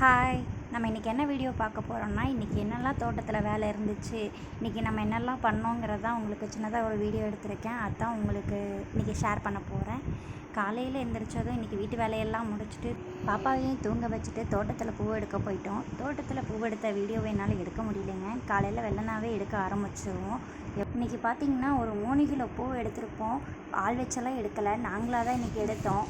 Hi நம்ம இன்றைக்கி என்ன வீடியோ பார்க்க போகிறோம்னா இன்றைக்கி என்னெல்லாம் தோட்டத்தில் வேலை இருந்துச்சு இன்றைக்கி நம்ம என்னெல்லாம் பண்ணோங்கிறதான் உங்களுக்கு சின்னதாக ஒரு வீடியோ எடுத்திருக்கேன். அதான் உங்களுக்கு இன்றைக்கி ஷேர் பண்ண போகிறேன் காலையில் எந்திரிச்சதும் இன்றைக்கி வீட்டு வேலையெல்லாம் முடிச்சுட்டு பாப்பாவையும் தூங்க வச்சுட்டு தோட்டத்தில் பூ எடுக்க போயிட்டோம். தோட்டத்தில் பூ எடுத்த வீடியோவை என்னால் எடுக்க முடியலைங்க. காலையில் வெள்ளனாவே எடுக்க ஆரம்பிச்சிருவோம். இன்றைக்கி பார்த்தீங்கன்னா ஒரு மூணு கிலோ பூ எடுத்திருப்போம். ஆள் வச்செல்லாம் எடுக்கலை. நாங்களாக தான் இன்றைக்கி எடுத்தோம்.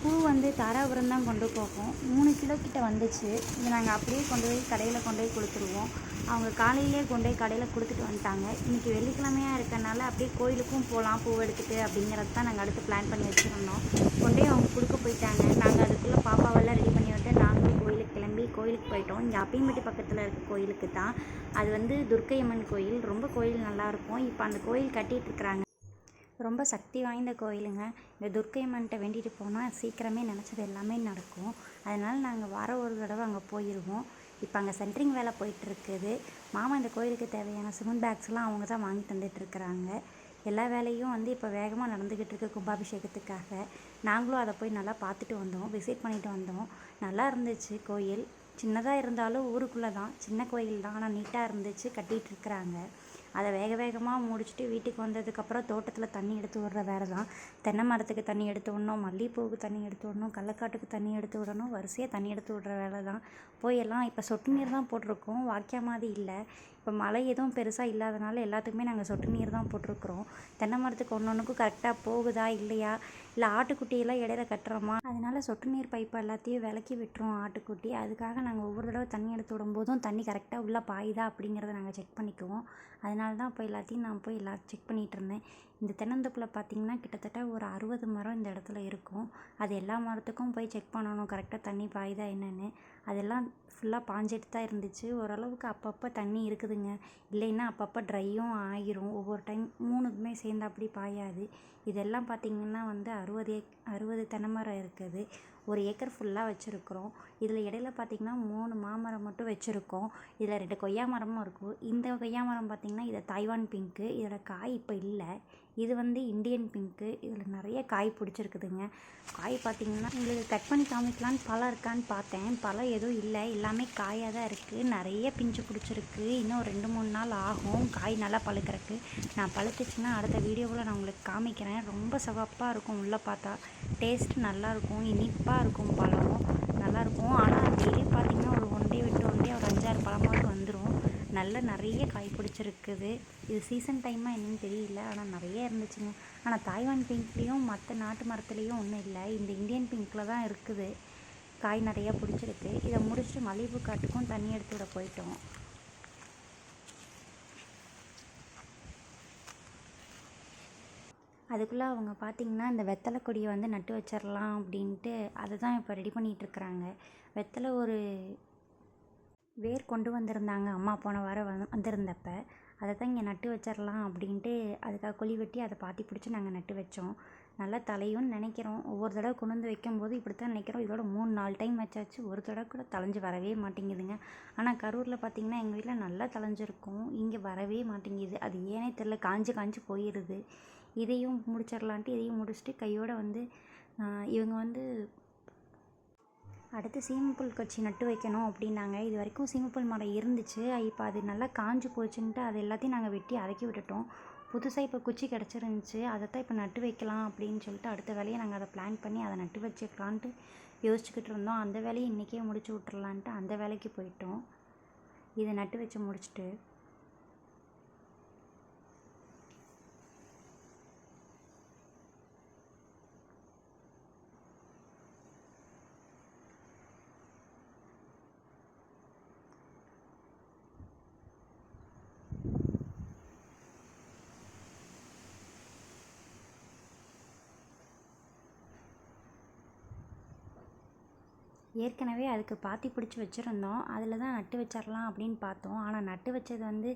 பூ வந்து தாராபுரம் தான் கொண்டு போகும். மூணு கிலோ கிட்ட வந்துச்சு. இது நாங்கள் அப்படியே கொண்டு போய் கடையில் கொண்டு போய் கொடுத்துருவோம். அவங்க காலையிலே கொண்டு போய் கடையில் கொடுத்துட்டு வந்துட்டாங்க. இன்றைக்கி வெள்ளிக்கிழமையாக இருக்கனால அப்படியே கோயிலுக்கும் போகலாம் பூ எடுத்துட்டு அப்படிங்கிறது தான் நாங்கள் அடுத்து பிளான் பண்ணி வச்சுருந்தோம். கொண்டு போய் அவங்க கொடுக்க போயிட்டாங்க. நாங்கள் அதுக்குள்ளே பாப்பாவெல்லாம் ரெடி பண்ணி விட்டு நாங்களும் கோயிலுக்கு கிளம்பி கோயிலுக்கு போயிட்டோம். இங்கே அப்பையம்பட்டி பக்கத்தில் இருக்க கோயிலுக்கு தான். அது வந்து துர்க்கையம்மன் கோயில். ரொம்ப கோயில் நல்லாயிருக்கும் இப்போ அந்த கோயில் கட்டிகிட்டு இருக்கிறாங்க. ரொம்ப சக்தி வாய்ந்த கோயிலுங்க. இந்த துர்க்கையம்மன்கிட்ட வேண்டிட்டு போனால் சீக்கிரமே நினச்சது எல்லாமே நடக்கும். அதனால் நாங்கள் வாரம் ஒரு தடவை அங்கே போயிடுவோம் இப்போ அங்கே சென்ட்ரிங் வேலை போயிட்டுருக்குது. மாமா இந்த கோயிலுக்கு தேவையான சிமெண்ட் பேக்ஸ்லாம் அவங்க தான் வாங்கி தந்துட்டுருக்குறாங்க எல்லா வேலையும் வந்து இப்போ வேகமாக நடந்துக்கிட்டு இருக்கு கும்பாபிஷேகத்துக்காக. நாங்களும் அதை போய் நல்லா பார்த்துட்டு வந்தோம். விசிட் பண்ணிட்டு வந்தோம். நல்லா இருந்துச்சு கோயில். சின்னதாக இருந்தாலும் ஊருக்குள்ளே தான் சின்ன கோயில் தான். ஆனால் நீட்டாக இருந்துச்சு. கட்டிகிட்டு இருக்கிறாங்க. அதை வேக வேகமாக முடிச்சுட்டு வீட்டுக்கு வந்ததுக்கப்புறம் தோட்டத்தில் தண்ணி எடுத்து விடுற வேலை தான். தென்னை மரத்துக்கு தண்ணி எடுத்து விடணும் மல்லிகைப்பூவுக்கு தண்ணி எடுத்து விடணும் கள்ளக்காட்டுக்கு தண்ணி எடுத்து விடணும் வரிசையாக தண்ணி எடுத்து விடுற வேலை தான். போய் எல்லாம் இப்போ சொட்டு நீர் தான் போட்டிருக்கோம். வாய்க்கா மாதிரி இல்லை. இப்போ மழை எதுவும் பெருசாக இல்லாதனால எல்லாத்துக்குமே நாங்கள் சொட்டு நீர் தான் போட்டிருக்குறோம். தென்னை மரத்துக்கு ஒன்று ஒன்றுக்கும் கரெக்டாக போகுதா இல்லையா? இல்லை ஆட்டுக்குட்டியெல்லாம் இடையில கட்டுறோமா? அதனால சொட்டு நீர் பைப்பை எல்லாத்தையும் விலக்கி விட்டுரும் ஆட்டுக்குட்டி. அதுக்காக நாங்கள் ஒவ்வொரு தடவை தண்ணி எடுத்து விடும்போதும் தண்ணி கரெக்டாக உள்ளே பாயுதா அப்படிங்கிறத நாங்கள் செக் பண்ணிக்குவோம். அதனால தான் இப்போ எல்லாத்தையும் நான் போய் எல்லா செக் பண்ணிகிட்டு இருந்தேன். இந்த தென்னந்தோப்பில் பார்த்திங்கன்னா கிட்டத்தட்ட ஒரு அறுபது மரம் இந்த இடத்துல இருக்கும். அது எல்லா மரத்துக்கும் போய் செக் பண்ணணும். கரெக்டாக தண்ணி பாயுதா என்னென்னு. அதெல்லாம் ஃபுல்லாக பாஞ்சிட்டு தான் இருந்துச்சு. ஓரளவுக்கு அப்பப்போ தண்ணி இருக்குதுங்க. இல்லைன்னா அப்பப்போ ட்ரையும் ஆகிரும் ஒவ்வொரு டைம் மூணுக்குமே சேர்ந்து அப்படி பாயாது. இதெல்லாம் பார்த்திங்கன்னா வந்து அறுபது ஏக் அறுபது தென்னை மரம் இருக்குது. ஒரு ஏக்கர் ஃபுல்லாக வச்சுருக்குறோம். இதில் இடையில பார்த்திங்கன்னா மூணு மாமரம் மட்டும் வச்சுருக்கோம். இதில் ரெண்டு கொய்யா மரமும் இருக்கும். இந்த கொய்யா மரம் பார்த்திங்கன்னா இது தாய்வான் பிங்க்கு இதில் காய் இப்போ இல்லை. இது வந்து இந்தியன் பிங்க்கு இதில் நிறைய காய் பிடிச்சிருக்குதுங்க. காய் பார்த்திங்கன்னா உங்களுக்கு கட் பண்ணி காமிக்கலான்னு பழம் இருக்கான்னு பார்த்தேன். பழம் எதுவும் இல்லை. எல்லாமே காயாக தான் இருக்குது நிறைய பிஞ்சு பிடிச்சிருக்கு. இன்னும் ரெண்டு மூணு நாள் ஆகும். காய் நல்லா பழுக்கிறதுக்கு நான் பழுத்துச்சுன்னா அடுத்த வீடியோவில் நான் உங்களுக்கு காமிக்கிறேன். ரொம்ப சிவப்பாக இருக்கும் உள்ளே பார்த்தா. டேஸ்ட் நல்லாயிருக்கும் இனிப்பாக இருக்கும் பழம். நல்லாயிருக்கும் ஆனால் டெய்லி பார்த்திங்கன்னா ஒரு ஒன் டே விட்டு ஒன் டே ஒரு அஞ்சாறு பழமாவது வந்துடும் நல்ல நிறைய காய் பிடிச்சிருக்குது. இது சீசன் டைமாக என்னன்னு தெரியல. ஆனால் நிறைய இருந்துச்சுங்க. ஆனால் தாய்வான் பிங்க்லேயும் மற்ற நாட்டு மரத்துலேயும் ஒன்றும் இல்லை. இந்த இந்தியன் பிங்க்கில் தான் இருக்குது. காய் நிறையா பிடிச்சிருக்கு. இதை முடிச்சுட்டு மல்லிகைப்பூ காட்டுக்கும் தண்ணி எடுத்து விட போயிட்டோம். அதுக்குள்ளே அவங்க பார்த்திங்கன்னா இந்த வெத்தலை கொடியை வந்து நட்டு வச்சிடலாம் அப்படின்ட்டு அதை தான் இப்போ ரெடி பண்ணிகிட்ருக்குறாங்க வெத்தலை ஒரு வேர் கொண்டு வந்திருந்தாங்க. அம்மா போன வாரம் வந் வந்திருந்தப்ப அதை தான் இங்கே நட்டு வச்சிடலாம் அப்படின்ட்டு அதுக்காக குழி வெட்டி அதை பாத்தி பிடிச்சி நாங்கள் நட்டு வச்சோம். நல்லா தலையும்னு நினைக்கிறோம். ஒவ்வொரு தடவை கொண்டு வந்து வைக்கும்போது இப்படி தான் நினைக்கிறோம். இதோட மூணு நாலு டைம் வச்சாச்சு. ஒரு தடவை கூட தலைஞ்சு வரவே மாட்டேங்குதுங்க. ஆனால் கரூரில் பார்த்திங்கன்னா எங்கள் வீட்டில் நல்லா தலைஞ்சிருக்கும் இங்கே வரவே மாட்டேங்குது. அது ஏனே தெரில காஞ்சு காஞ்சு போயிடுது இதையும் முடிச்சிடலான்ட்டு இதையும் முடிச்சுட்டு கையோடு வந்து இவங்க வந்து அடுத்து சீமப்புல் கட்சி நட்டு வைக்கணும் அப்படின்னாங்க. இது வரைக்கும் சீமப்புல் மரம் இருந்துச்சு. இப்போ அது நல்லா காஞ்சு போச்சுன்ட்டு அது எல்லாத்தையும் நாங்கள் வெட்டி அடக்கி விட்டுட்டோம். புதுசாக இப்போ குச்சி கிடச்சிருந்துச்சி. அதை தான் இப்போ நட்டு வைக்கலாம் அப்படின்னு சொல்லிட்டு அடுத்த வேலையை நாங்கள் அதை பிளான் பண்ணி அதை நட்டு வச்சுக்கலான்ட்டு யோசிச்சுக்கிட்டு இருந்தோம். அந்த வேலையை இன்றைக்கே முடிச்சு விட்றலான்ட்டு அந்த வேலைக்கு போயிட்டோம். இதை நட்டு வச்சு முடிச்சுட்டு ஏற்கனவே அதுக்கு பாத்தி பிடிச்சி வச்சுருந்தோம். அதில் தான் நட்டு வச்சிடலாம் அப்படின்னு பார்த்தோம். ஆனால் நட்டு வச்சது வந்து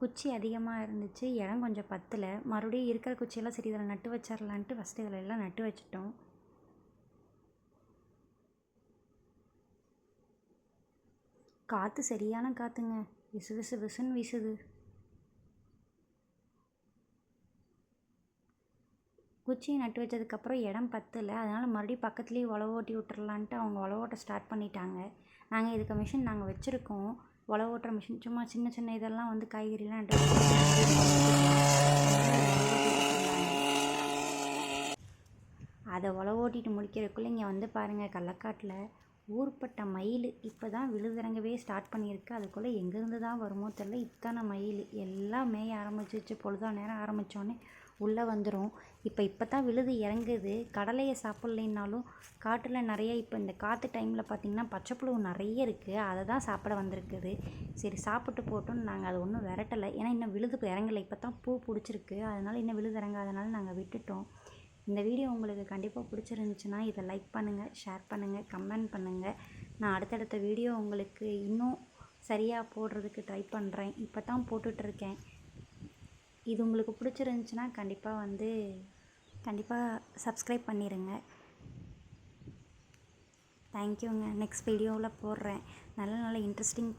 குச்சி அதிகமாக இருந்துச்சு. இடம் கொஞ்சம் பத்தலை. மறுபடியும் இருக்கிற குச்சியெல்லாம் சரி இதில் நட்டு வச்சிடலான்ட்டு ஃபஸ்ட்டு இதில் எல்லாம் நட்டு வச்சிட்டோம். காற்று சரியான காற்றுங்க விசு விசு விசுன்னு வீசுது. குச்சியை நட்டு வச்சதுக்கப்புறம் இடம் பத்தலை. அதனால் மறுபடியும் பக்கத்துலேயே உழவு ஓட்டி விட்டுறலான்ட்டு அவங்க உழவு ஓட்ட ஸ்டார்ட் பண்ணிட்டாங்க. நாங்கள் இதுக்கு மிஷின் நாங்கள் வச்சுருக்கோம். உழவு ஓட்டுற மிஷின் சும்மா சின்ன சின்ன இதெல்லாம் வந்து காய்கறிலாம் நட்டு அதை உழவு ஓட்டிட்டு முடிக்கிறதுக்குள்ளே இங்கே வந்து பாருங்கள் கள்ளக்காட்டில் ஊர்பட்ட மயில் இப்போ தான் விழுதிறங்கவே ஸ்டார்ட் பண்ணியிருக்கு. அதுக்குள்ளே எங்கேருந்து தான் வருமோ தெரில இத்தனை மயில் எல்லாம் மேய ஆரம்பிச்சிச்சு பொழுதா நேரம் ஆரம்பித்தோன்னே உள்ளே வந்துடும் இப்போ இப்போ தான் விழுது இறங்குது. கடலையை சாப்பிட்லைன்னாலும் காட்டில் நிறைய இப்போ இந்த காற்று டைமில் பார்த்திங்கன்னா பச்சைப்புழு நிறைய இருக்குது அதை தான் சாப்பிட வந்திருக்குது. சரி சாப்பிட்டு போட்டோம் நாங்கள் அது ஒன்றும் விரட்டலை. ஏன்னா இன்னும் விழுது இறங்கலை. இப்போ தான் பூ பிடிச்சிருக்கு. அதனால் இன்னும் விழுது இறங்காதனால நாங்கள் விட்டுட்டோம். இந்த வீடியோ உங்களுக்கு கண்டிப்பாக பிடிச்சிருந்துச்சுன்னா இதை லைக் பண்ணுங்கள் ஷேர் பண்ணுங்கள் கமெண்ட் பண்ணுங்கள் நான் அடுத்தடுத்த வீடியோ உங்களுக்கு இன்னும் சரியாக போடுறதுக்கு ட்ரை பண்ணுறேன் இப்போ தான் போட்டுட்ருக்கேன் இது உங்களுக்கு பிடிச்சிருந்துச்சுன்னா கண்டிப்பாக வந்து கண்டிப்பாக சப்ஸ்கிரைப் பண்ணிடுங்க தேங்க்யூங்க நெக்ஸ்ட் வீடியோவில் போடுறேன். நல்ல நல்ல இன்ட்ரெஸ்டிங்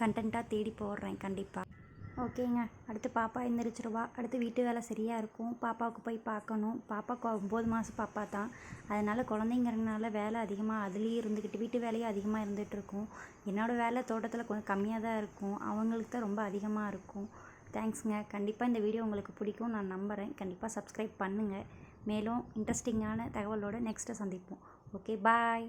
கண்டென்ட்டாக தேடி போடுறேன் கண்டிப்பாக ஓகேங்க அடுத்து பாப்பா எழுந்திரிச்சிருவா அடுத்து வீட்டு வேலை சரியாக இருக்கும். பாப்பாவுக்கு போய் பார்க்கணும். பாப்பாவுக்கு ஒம்பது மாதம் பாப்பா தான். அதனால் குழந்தைங்கிறதுனால வேலை அதிகமாக அதுலேயே இருந்துக்கிட்டு வீட்டு வேலையும் அதிகமாக இருந்துகிட்ருக்கும் என்னோடய வேலை தோட்டத்தில் கொஞ்சம் கம்மியாக தான் இருக்கும். அவங்களுக்கு தான் ரொம்ப அதிகமாக இருக்கும். தேங்க்ஸுங்க. கண்டிப்பாக இந்த வீடியோ உங்களுக்கு பிடிக்கும் நான் நம்புகிறேன் கண்டிப்பாக சப்ஸ்கிரைப் பண்ணுங்கள் மேலும் இன்ட்ரெஸ்டிங்கான தகவலோடு நெக்ஸ்ட்டு சந்திப்போம். Okay bye